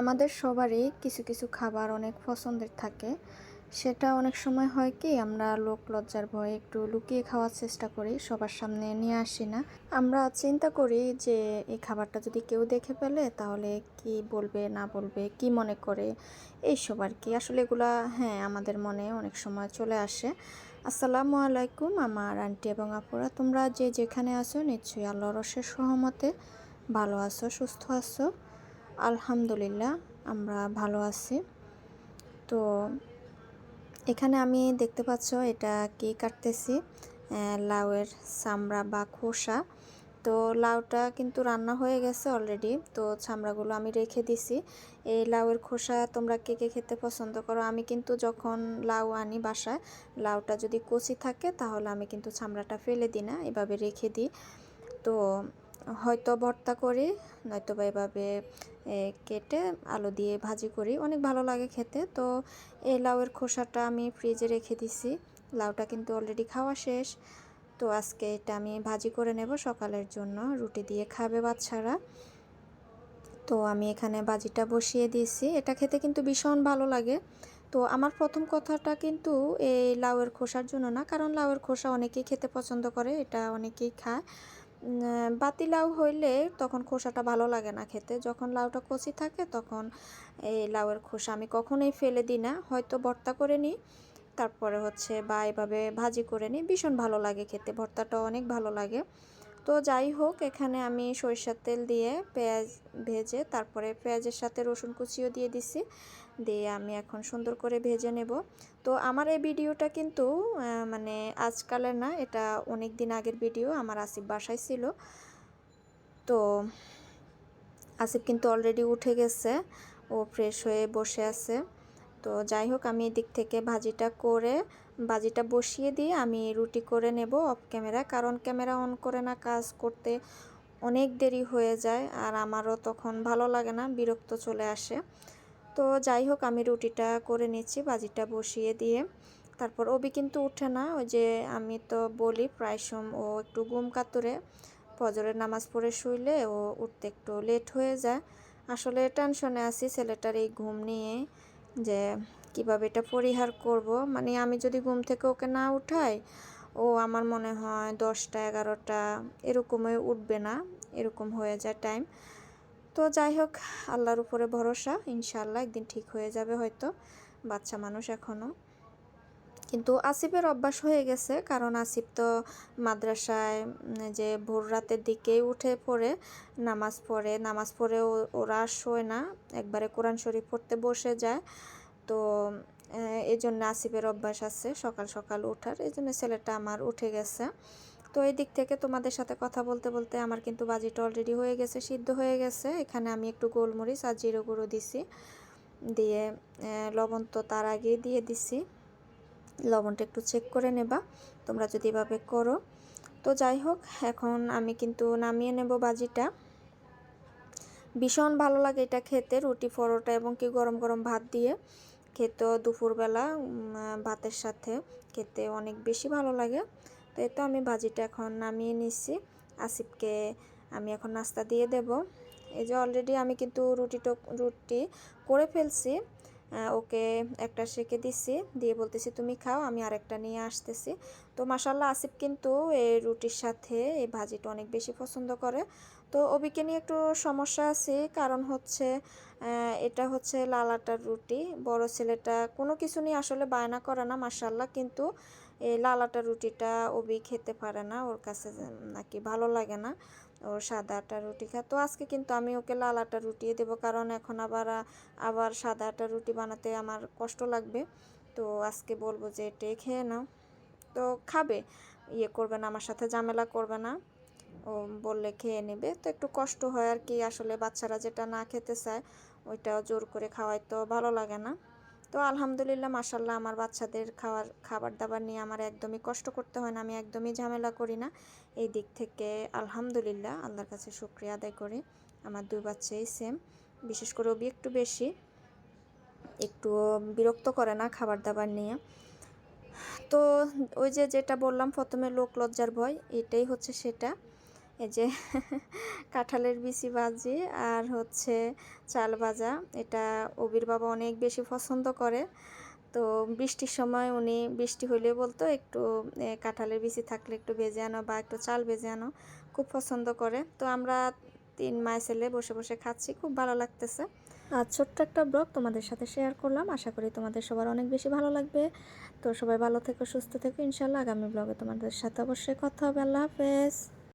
আমাদের সবারই কিছু কিছু খাবার অনেক পছন্দের থাকে। সেটা অনেক সময় হয় কি, আমরা লোক লজ্জার ভয়ে একটু লুকিয়ে খাওয়ার চেষ্টা করি, সবার সামনে নিয়ে আসি না। আমরা চিন্তা করি যে, এই খাবারটা যদি কেউ দেখে ফেলে, তাহলে কি বলবে, না বলবে, কি মনে করে? এইসব আর কি। আসলে এগুলা হ্যাঁ আমাদের মনে অনেক সময় চলে আসে। আসসালামু আলাইকুম আমার আন্টি এবং আপুরা। তোমরা যে যেখানে আছো, নিশ্চয়ই আল্লাহর রসের সহমতে ভালো আছো, সুস্থ আছো। আলহামদুলিল্লাহ, আমরা ভালো আছি। তো এখানে আমি দেখতে পাচ্ছ এটা কি কাটতেছি? লাউয়ের চামড়া বা খোসা। তো লাউটা কিন্তু রান্না হয়ে গেছে অলরেডি তো চামড়াগুলো আমি রেখে দিছি। এই লাউয়ের খোসা তোমরা কে কে খেতে পছন্দ করো? আমি কিন্তু যখন লাউ আনি বাসায়, লাউটা যদি কচি থাকে তাহলে আমি কিন্তু চামড়াটা ফেলে দিই না, এভাবে রেখে দিই। তো হয়তো ভর্তা করি নয়তো বা এভাবে কেটে আলু দিয়ে ভাজি করি। অনেক ভালো লাগে খেতে। তো এই লাউয়ের খোসাটা আমি ফ্রিজে রেখে দিছি। লাউটা কিন্তু অলরেডি খাওয়া শেষ। তো আজকে এটা আমি ভাজি করে নেব সকালের জন্য। রুটি দিয়ে খাবে বাচ্চারা তো আমি এখানে বাজিটা বসিয়ে দিয়েছি। এটা খেতে কিন্তু ভীষণ ভালো লাগে। তো আমার প্রথম কথাটা কিন্তু এই লাউয়ের খোসার জন্য না, কারণ লাউয়ের খোসা অনেকেই খেতে পছন্দ করে, এটা অনেকেই খায়। বাতি লাউ হইলে তখন খোসাটা ভালো লাগে না খেতে। যখন লাউটা কচি থাকে তখন এই লাউয়ের খোসা আমি কখনোই ফেলে দিই না। হয়তো ভর্তা করে নিই, তারপরে হচ্ছে বা এভাবে ভাজি করে নিই। ভীষণ ভালো লাগে খেতে ভর্তাটা অনেক ভালো লাগে। তো যাই হোক, এখানে আমি সরিষার তেল দিয়ে পেঁয়াজ ভেজে, তারপরে পেঁয়াজের সাথে রসুন কুচিও দিয়ে দিছি। দিয়ে আমি এখন সুন্দর করে ভেজে নেব। তো আমার এই ভিডিওটা কিন্তু মানে আজকালের না, এটা অনেক দিন আগের ভিডিও, আমার আসিফ বাসায় ছিল। তো আসিফ কিন্তু অলরেডি উঠে গেছে, ও ফ্রেশ হয়ে বসে আছে। তো যাই হোক, আমি এদিক থেকে ভাজিটা করে, ভাজিটা বসিয়ে দিয়ে আমি রুটি করে নেব অফ ক্যামেরা কারণ ক্যামেরা অন করে না কাজ করতে অনেক দেরি হয়ে যায়, আর আমারও তখন ভালো লাগে না, বিরক্ত চলে আসে। তো যাই হোক, আমি রুটিটা করে নিচ্ছি, ভাজিটা বসিয়ে দিয়ে। তারপর ওবি কিন্তু উঠে না, ওই যে আমি তো বলি প্রায় সম ও একটু ঘুম কাতুরে, ফজরের নামাজ পড়ে শুইলে ও উঠতে একটু লেট হয়ে যায়। আসলে টেনশনে আছি ছেলেটার এই ঘুম নিয়ে যে কীভাবে এটা পরিহার করব। মানে আমি যদি ঘুম থেকে ওকে না উঠাই, ও আমার মনে হয় দশটা, এগারোটা এরকমই উঠবে না, এরকম হয়ে যায় টাইম তো যাই হোক, আল্লাহর উপরে ভরসা ইনশাল্লাহ একদিন ঠিক হয়ে যাবে হয়তো, বাচ্চা মানুষ এখনও কিন্তু আসিফের অভ্যাস হয়ে গেছে। কারণ আসিফ তো মাদ্রাসায় যে ভোর রাতের দিকেই উঠে পড়ে, নামাজ পড়ে। নামাজ পড়ে ওরা শোয় না। একবারে কোরআন শরীফ পড়তে বসে যায়। তো এই জন্য আসিফের অভ্যাস আছে সকাল সকাল ওঠার এই জন্য ছেলেটা আমার উঠে গেছে। তো এই দিক থেকে তোমাদের সাথে কথা বলতে বলতে আমার কিন্তু বাজিটা অলরেডি হয়ে গেছে, সিদ্ধ হয়ে গেছে। এখানে আমি একটু গোলমরিচ আর জিরো গুঁড়ো দিছি। দিয়ে লবণ তো তার আগেই দিয়ে দিছি। লবণটা একটু চেক করে নেবা। তোমরা যদি এভাবে করো। তো যাই হোক, এখন আমি কিন্তু নামিয়ে নেব বাজিটা। ভীষণ ভালো লাগে এটা খেতে, রুটি, পরোটা এবং কি গরম গরম ভাত দিয়ে। খেতেও দুপুরবেলা ভাতের সাথে খেতে অনেক বেশি ভালো লাগে। তো এই তো আমি ভাজিটা এখন নামিয়ে নিচ্ছি আসিফকে আমি এখন নাস্তা দিয়ে দেব। এই যে অলরেডি আমি কিন্তু রুটিটা, রুটি করে ফেলছি। ওকে একটা সেকে দিচ্ছি দিয়ে বলতেছি, তুমি খাও, আমি আরেকটা নিয়ে আসতেছি। তো মাসাল্লাহ আসিফ কিন্তু এই রুটির সাথে এই ভাজিটা অনেক বেশি পছন্দ করে। তো অবিকে নিয়ে একটু সমস্যা আছে, কারণ হচ্ছে এটা হচ্ছে লাল আটার রুটি। বড় ছেলেটা কোনো কিছু নিয়ে আসলে বায়না করে না মাসাল্লাহ কিন্তু এই লাল আটার রুটিটা অবি খেতে পারে না, ওর কাছে নাকি ভালো লাগে না। ওর সাদা আটার রুটি খায় তো আজকে কিন্তু আমি ওকে লাল আটা রুটি দেবো, কারণ এখন আবার আবার সাদা আটার রুটি বানাতে আমার কষ্ট লাগবে। তো আজকে বলব যে এটাই খেয়ে নাও। তো খাবে ইয়ে করবে না, আমার সাথে ঝামেলা করবে না। ও বললে খেয়ে নেবে, তো একটু কষ্ট হয় আর কি। আসলে বাচ্চারা যেটা না খেতে চায়, ওইটাও জোর করে খাওয়াই তো ভালো লাগে না। তো আলহামদুলিল্লাহ মাসাল্লাহ আমার বাচ্চাদের খাওয়ার খাবার দাবার নিয়ে আমার একদমই কষ্ট করতে হয় না, আমি একদমই ঝামেলা করি না। এই দিক থেকে আলহামদুলিল্লাহ, আল্লাহর কাছে শুক্রিয়া আদায় করি। আমার দুই বাচ্চাই সেম বিশেষ করে ওবি একটু বেশি। একটু বিরক্ত করে না খাবার দাবার নিয়ে। তো ওই যে যেটা বললাম, প্রথমে লোক লজ্জার ভয়, এটাই হচ্ছে সেটা। এই যে কাঁঠালের বিচি ভাজি আর হচ্ছে চাল ভাজা। এটা অবির বাবা অনেক বেশি পছন্দ করে। তো বৃষ্টির সময় উনি বৃষ্টি হইলে বলতো, একটু কাঁঠালের বিচি থাকলে একটু ভেজে আনো বা একটু চাল ভেজে আনো। খুব পছন্দ করে। তো আমরা তিন মায় ছেলে বসে বসে খাচ্ছি। খুব ভালো লাগতেছে। আর ছোট্ট একটা ব্লগ তোমাদের সাথে শেয়ার করলাম। আশা করি তোমাদের সবার অনেক বেশি ভালো লাগবে। তো সবাই ভালো থেকো, সুস্থ থেকো। ইনশাল্লাহ আগামী ব্লগে তোমাদের সাথে অবশ্যই কথা হবে। আল্লাহ হাফেজ।